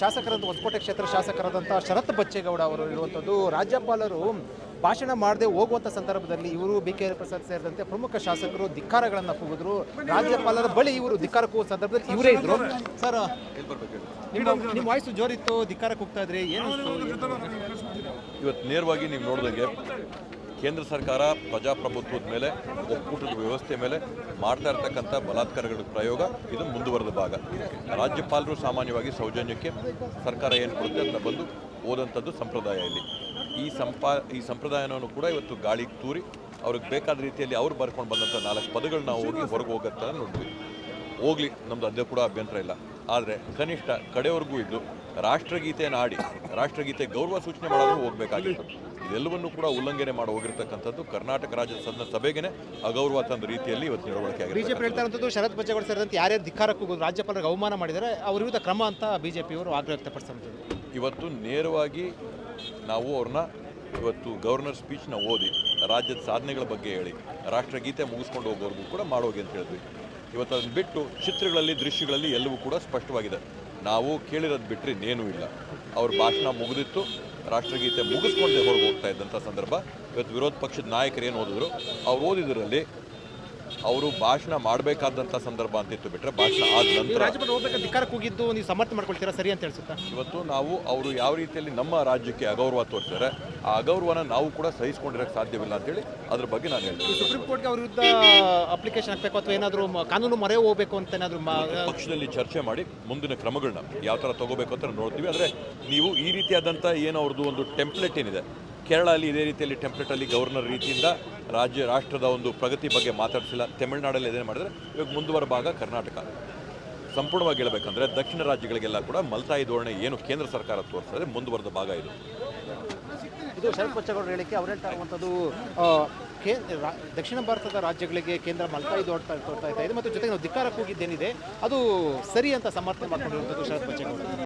ಶಾಸಕರಂತ ಹೊಸಕೋಟೆ ಕ್ಷೇತ್ರ ಶಾಸಕರಾದಂಥ ಶರತ್ ಬಚ್ಚೇಗೌಡ ಅವರು ಇರುವಂಥದ್ದು, ರಾಜ್ಯಪಾಲರು ಭಾಷಣ ಮಾಡದೆ ಹೋಗುವಂಥ ಸಂದರ್ಭದಲ್ಲಿ ಇವರು ಬಿ ಕೆ ಪ್ರಸಾದ್ ಸೇರಿದಂತೆ ಪ್ರಮುಖ ಶಾಸಕರು ಧಿಕ್ಕಾರಗಳನ್ನು ಕೂಗಿದ್ರು. ರಾಜ್ಯಪಾಲರ ಬಳಿ ಇವರು ಧಿಕ್ಕಾರ ಕೂಗುವ ಸಂದರ್ಭದಲ್ಲಿ ಇವರೇ ಇದ್ರು. ಸರ್ ನಿಮ್ಮ ನಿಮ್ಮ ವಾಯ್ಸು ಜೋರಿತ್ತು ಧಿಕ್ಕಾರ ಕೂಗ್ತಾ ಇದ್ರಿ, ಏನು ಇವತ್ತು ನೇರವಾಗಿ ನೀವು ನೋಡಿದಂಗೆ ಕೇಂದ್ರ ಸರ್ಕಾರ ಪ್ರಜಾಪ್ರಭುತ್ವದ ಮೇಲೆ, ಒಕ್ಕೂಟದ ವ್ಯವಸ್ಥೆ ಮೇಲೆ ಮಾಡ್ತಾ ಇರತಕ್ಕಂಥ ಬಲಾತ್ಕಾರಗಳ ಪ್ರಯೋಗ ಇದು ಮುಂದುವರೆದ ಭಾಗ. ರಾಜ್ಯಪಾಲರು ಸಾಮಾನ್ಯವಾಗಿ ಸೌಜನ್ಯಕ್ಕೆ ಸರ್ಕಾರ ಏನು ಕೊಡುತ್ತೆ ಅಂತ ಬಂದು ಓದಂಥದ್ದು ಸಂಪ್ರದಾಯ ಇಲ್ಲಿ. ಈ ಸಂಪಾ, ಈ ಸಂಪ್ರದಾಯವನ್ನು ಕೂಡ ಇವತ್ತು ಗಾಳಿಗೆ ತೂರಿ ಅವ್ರಿಗೆ ಬೇಕಾದ ರೀತಿಯಲ್ಲಿ ಅವ್ರು ಬರ್ಕೊಂಡು ಬಂದಂಥ ನಾಲ್ಕು ಪದಗಳನ್ನ ಹೋಗಿ ಹೊರಗೆ ಹೋಗುತ್ತೆ ನೋಡ್ತೀವಿ. ಹೋಗ್ಲಿ, ನಮ್ದು ಅದೇ ಕೂಡ ಅಭ್ಯಂತರ ಇಲ್ಲ. ಆದರೆ ಕನಿಷ್ಠ ಕಡೆಯವರೆಗೂ ಇದ್ದು ರಾಷ್ಟ್ರಗೀತೆಯನ್ನು ಆಡಿ ರಾಷ್ಟ್ರಗೀತೆ ಗೌರವ ಸೂಚನೆ ಮಾಡೋದು ಹೋಗಬೇಕಾಗಿತ್ತು. ಇದೆಲ್ಲವನ್ನೂ ಕೂಡ ಉಲ್ಲಂಘನೆ ಮಾಡಿ ಹೋಗಿರ್ತಕ್ಕಂಥದ್ದು ಕರ್ನಾಟಕ ರಾಜ್ಯದ ಸದನ ಸಭೆಗೆ ಅಗೌರವ ತಂದ ರೀತಿಯಲ್ಲಿ ಇವತ್ತು ನಡವಳಿಕೆ ಆಗಿದೆ ಬಿಜೆಪಿ ಹೇಳ್ತಾ ಇರುವಂಥದ್ದು ಶರತ್ ಬಚ್ಚೇಗೌಡ ಸೇರಿದಂತೆ ಯಾರ್ಯಾರು ಧಿಕ್ಕಾರಕ್ಕೂ ರಾಜ್ಯಪಾಲರಿಗೆ ಅವಮಾನ ಮಾಡಿದರೆ ಅವ್ರ ವಿರುದ್ಧ ಕ್ರಮ ಅಂತ ಬಿಜೆಪಿಯವರು ಆಗ್ರಹ ವ್ಯಕ್ತಪಡಿಸುವಂಥದ್ದು ಇವತ್ತು ನೇರವಾಗಿ ನಾವು ಅವ್ರನ್ನ ಇವತ್ತು ಗವರ್ನರ್ ಸ್ಪೀಚ್ನ ಓದಿ ರಾಜ್ಯದ ಸಾಧನೆಗಳ ಬಗ್ಗೆ ಹೇಳಿ ರಾಷ್ಟ್ರಗೀತೆ ಮುಗಿಸ್ಕೊಂಡು ಹೋಗೋರ್ಗೂ ಕೂಡ ಮಾಡೋಗಿ ಅಂತ ಹೇಳಿದ್ವಿ. ಇವತ್ತು ಅದನ್ನು ಬಿಟ್ಟು ಚಿತ್ರಗಳಲ್ಲಿ ದೃಶ್ಯಗಳಲ್ಲಿ ಎಲ್ಲವೂ ಕೂಡ ಸ್ಪಷ್ಟವಾಗಿದೆ. ನಾವು ಕೇಳಿರೋದು ಬಿಟ್ಟರೆ ಇನ್ನೇನೂ ಇಲ್ಲ. ಅವ್ರ ಭಾಷಣ ಮುಗಿದಿತ್ತು. ರಾಷ್ಟ್ರಗೀತೆ ಮುಗಿಸ್ಕೊಂಡೆ ಹೊರಗೆ ಹೋಗ್ತಾ ಇದ್ದಂಥ ಸಂದರ್ಭ. ಇವತ್ತು ವಿರೋಧ ಪಕ್ಷದ ನಾಯಕರು ಏನು ಓದಿದ್ರು? ಅವ್ರು ಓದಿದ್ರಲ್ಲಿ ಅವರು ಭಾಷಣ ಮಾಡಬೇಕಾದಂತ ಸಂದರ್ಭ ಅಂತಿತ್ತು ಬಿಟ್ಟರೆ ಭಾಷಣ ಆದ ನಂತರ ಅಧಿಕಾರ ಕೂಗಿದ್ದು ನೀವು ಸಮರ್ಥ ಮಾಡ್ಕೊಳ್ತೀರಾ ಸರಿ ಅಂತ ಹೇಳ್ಸುತ್ತಾ? ಇವತ್ತು ನಾವು ಅವರು ಯಾವ ರೀತಿಯಲ್ಲಿ ನಮ್ಮ ರಾಜ್ಯಕ್ಕೆ ಅಗೌರವ ತೋರಿಸಿದ್ದಾರೆ ಆ ಅಗೌರವನ ನಾವು ಕೂಡ ಸಹಿಸಿಕೊಂಡಿರಕ್ಕೆ ಸಾಧ್ಯವಿಲ್ಲ ಅಂತೇಳಿ ಅದ್ರ ಬಗ್ಗೆ ನಾನು ಹೇಳ್ತೀನಿ. ಸುಪ್ರೀಂ ಕೋರ್ಟ್ಗೆ ಅವ್ರ ವಿರುದ್ಧ ಅಪ್ಲಿಕೇಶನ್ ಹಾಕಬೇಕು ಅಥವಾ ಏನಾದರೂ ಕಾನೂನು ಮೊರೆ ಹೋಗಬೇಕು ಅಂತ ಏನಾದರೂ ಪಕ್ಷದಲ್ಲಿ ಚರ್ಚೆ ಮಾಡಿ ಮುಂದಿನ ಕ್ರಮಗಳನ್ನ ಯಾವ ಥರ ತಗೋಬೇಕು ಅಂತ ನೋಡ್ತೀವಿ. ಅಂದರೆ ನೀವು ಈ ರೀತಿಯಾದಂಥ ಏನು ಅವ್ರದ್ದು ಒಂದು ಟೆಂಪ್ಲೆಟ್ ಏನಿದೆ ಕೇರಳ ಅಲ್ಲಿ ಇದೇ ರೀತಿಯಲ್ಲಿ ಟೆಂಪ್ಲೇಟಲ್ಲಿ ಗವರ್ನರ್ ರೀತಿಯಿಂದ ರಾಜ್ಯ, ರಾಷ್ಟ್ರದ ಒಂದು ಪ್ರಗತಿ ಬಗ್ಗೆ ಮಾತಾಡಿಸಿಲ್ಲ. ತಮಿಳುನಾಡಲ್ಲಿ ಇದೇನು ಮಾಡಿದ್ರೆ ಇವಾಗ ಮುಂದುವರ ಭಾಗ ಕರ್ನಾಟಕ. ಸಂಪೂರ್ಣವಾಗಿ ಹೇಳಬೇಕಂದ್ರೆ ದಕ್ಷಿಣ ರಾಜ್ಯಗಳಿಗೆಲ್ಲ ಕೂಡ ಮಲ್ತಾಯಿ ಧೋರಣೆ ಏನು ಕೇಂದ್ರ ಸರ್ಕಾರ ತೋರಿಸಿದ್ರೆ ಮುಂದುವರೆದ ಭಾಗ ಇದು. ಇದು ಶರತ್ ಬಚ್ಚೇಗೌಡರು ಹೇಳಿಕೆ, ಅವ್ರು ಹೇಳ್ತಾ ಇರುವಂಥದ್ದು ಕೇ- ದಕ್ಷಿಣ ಭಾರತದ ರಾಜ್ಯಗಳಿಗೆ ಕೇಂದ್ರ ಮಲ್ತಾಯಿ ದೊಡ್ತಾ, ತೋರ್ತಾ ಇದೆ. ಮತ್ತು ಜೊತೆಗೆ ನಾವು ಧಿಕ್ಕಾರ ಕೂಗಿದ್ದೇನಿದೆ ಅದು ಸರಿ ಅಂತ ಸಮರ್ಥನೆ ಮಾಡಿಕೊಂಡಿರುವಂಥದ್ದು ಶರತ್ ಬಚ್ಚೇಗೌಡ